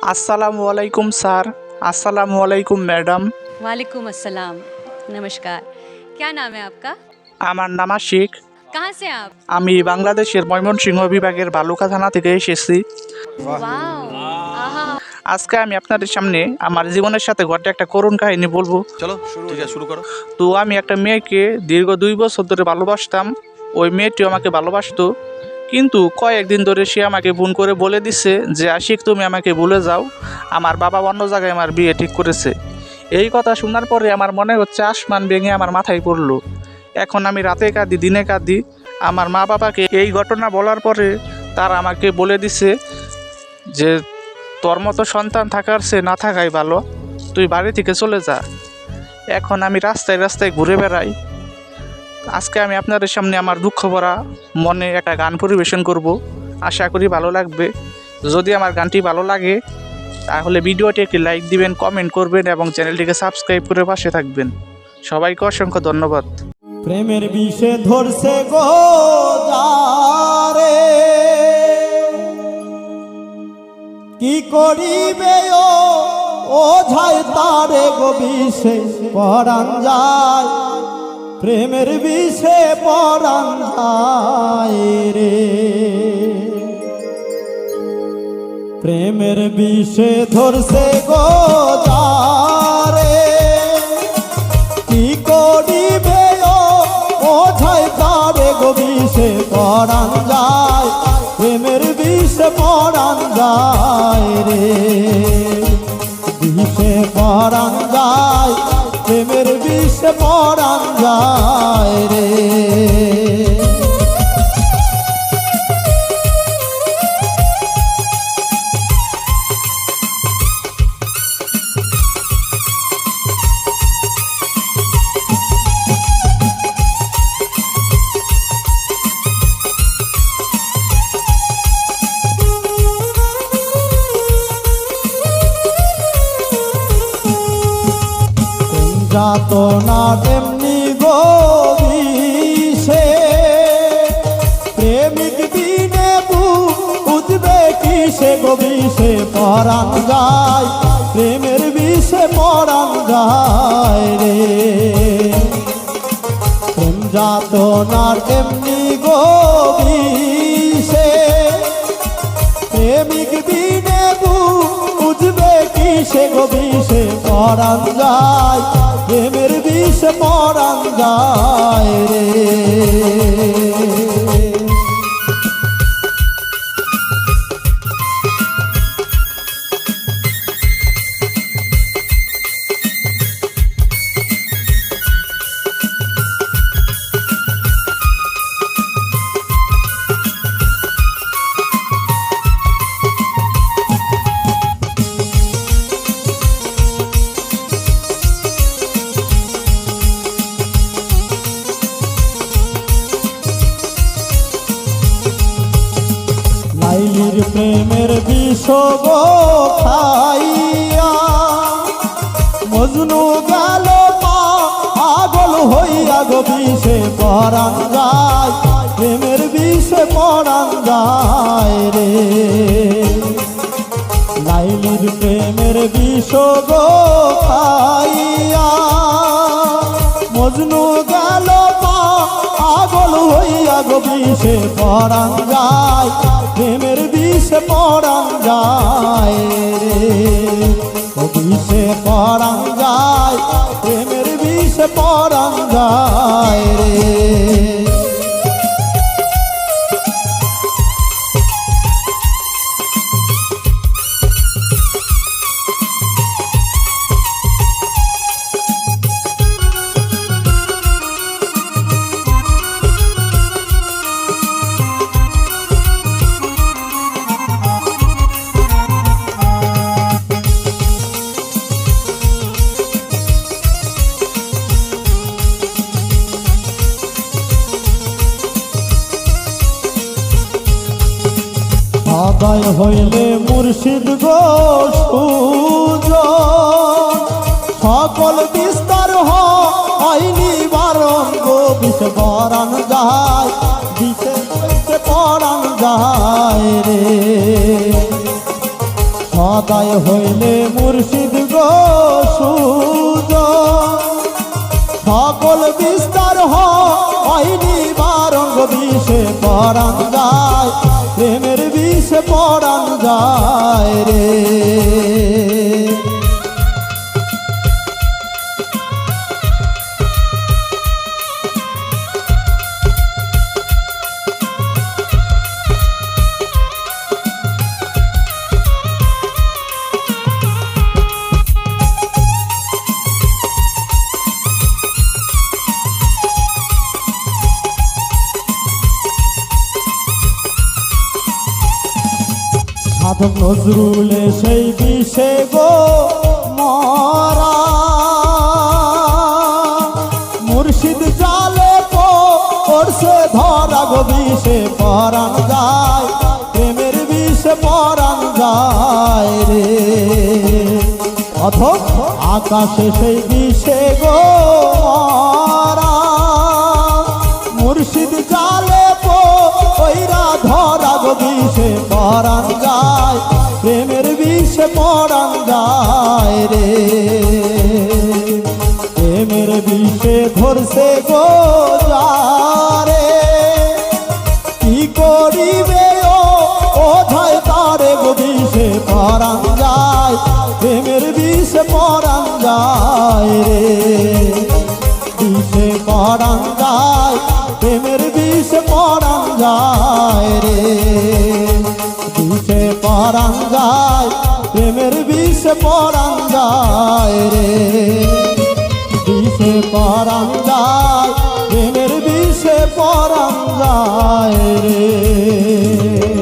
আসসালামু আলাইকুম স্যার আসসালামু আলাইকুম ম্যাডাম वालेकुम अस्सलाम नमस्कार क्या नाम है आपका আমার নাম আশিক कहाँ से हैं आप আমি বাংলাদেশের ময়মনসিংহ বিভাগের বালুকা থানা থেকে এসেছি वाओ आहा আজকে আমি আপনাদের সামনে আমার জীবনের সাথে ঘটে একটা করুণ কাহিনী বলবো চলো ঠিক আছে শুরু করো তো আমি একটা মেয়েকে দীর্ঘ দুই বছর ধরে ভালোবাসতাম ওই মেয়েটিও আমাকে ভালোবাসতো কিন্তু কয়েকদিন ধরে সে আমাকে ফোন করে বলে দিচ্ছে যে, আশিক, তুমি আমাকে ভুলে যাও। আমার বাবা অন্য জায়গায় আমার বিয়ে ঠিক করেছে। এই কথা শোনার পরে আমার মনে হচ্ছে আসমান ভেঙে আমার মাথায় পড়ল। এখন আমি রাতে কাঁদি, দিনে কাঁদি। আমার মা বাবাকে এই ঘটনা বলার পরে তারা আমাকে বলে দিছে যে, তোর মতো সন্তান থাকার সে না থাকাই ভালো। তুই বাড়ি থেকে চলে যা। এখন আমি রাস্তায় রাস্তায় ঘুরে বেড়াই। আজকে আমি আপনাদের সামনে আমার দুঃখ ভরা মনে একটা গান পরিবেশন করব। আশা করি ভালো লাগবে। যদি আমার গানটি ভালো লাগে, তাহলে ভিডিওটি একটি লাইক দিবেন, কমেন্ট করবেন এবং চ্যানেলটিকে সাবস্ক্রাইব করে পাশে থাকবেন। সবাইকে অসংখ্য ধন্যবাদ। প্রেমের বিষে ধরছে গো কি করিবে ও? ঝাই তারে গো বিষে, পরাণ যায়। প্রেমের বিষে পরাণ রে। প্রেমের বিষে ধরছে গো যারে। কি করিবে ও ওঝাই তারে গো বিষে পরাণ যায়। প্রেমের বিষে পরাণ যায় রে। বিষে পরাণ যায়, প্রেমের বিষে পরাণ যাত না তেমনি গো প্রেমিক দিনে বুঝবে কি সে গো বিষে পরাণ যায় প্রেমের বিষে পরাণ যায় রে। প্রেম যাত না তেমনি গো প্রেমিক দিনে সে গো বিষে পরাণ যায়। প্রেমের বিষে পরাণ যায় রে। গো খাইয়া। মজনু গেল পাগল হইয়া গো বিষে পরাণ যায়। প্রেমের বিষে পরাণ যায় রে। লাইলির প্রেমের বিষ খাইয়া। মজনু গেল পাগল হইয়া গো বিষে পরাণ যায়। প্রেমের বিষে পরাণ যায় রে। ও বিষে পরাণ যায় প্রেমের বিষে পরাণ যায় রে। আদায় হইলে মুর্শিদ গো সুজন। সকল বিস্তার হয়নি বারণ গো বিষে পরাণ যায় বিষে পরাণ যায় রে। সদায় হইলে মুর্শিদ গো সুজ সকল বিস্তার হয়নি বারঙ্গ বিষে পরাণ যায় প্রেমের বিষে পড়ান যায় রে। সাধক নজরুলে সেই বিষে গো মরা। মুর্শিদ জালে পড়ছে ধরা গো বিষে পরাণ যায়, প্রেমের বিষে পরাণ যায় রে। অথচ আকাশে সেই বিষে পরাণ যায় রে। প্রেমের বিষে ধরছে গো যারে কি করিবে ও? ওধায় তারে গো বিষে যায় প্রেমের বিষে পরাণ যায় রে। বিষে পরাণ যায় প্রেমের বিষে পরাণ যায় রে। বিষে পরাণ যায় পরাণ যায় রে। বিষে পরাণ যায় প্রেমের বিষে পরাণ রে।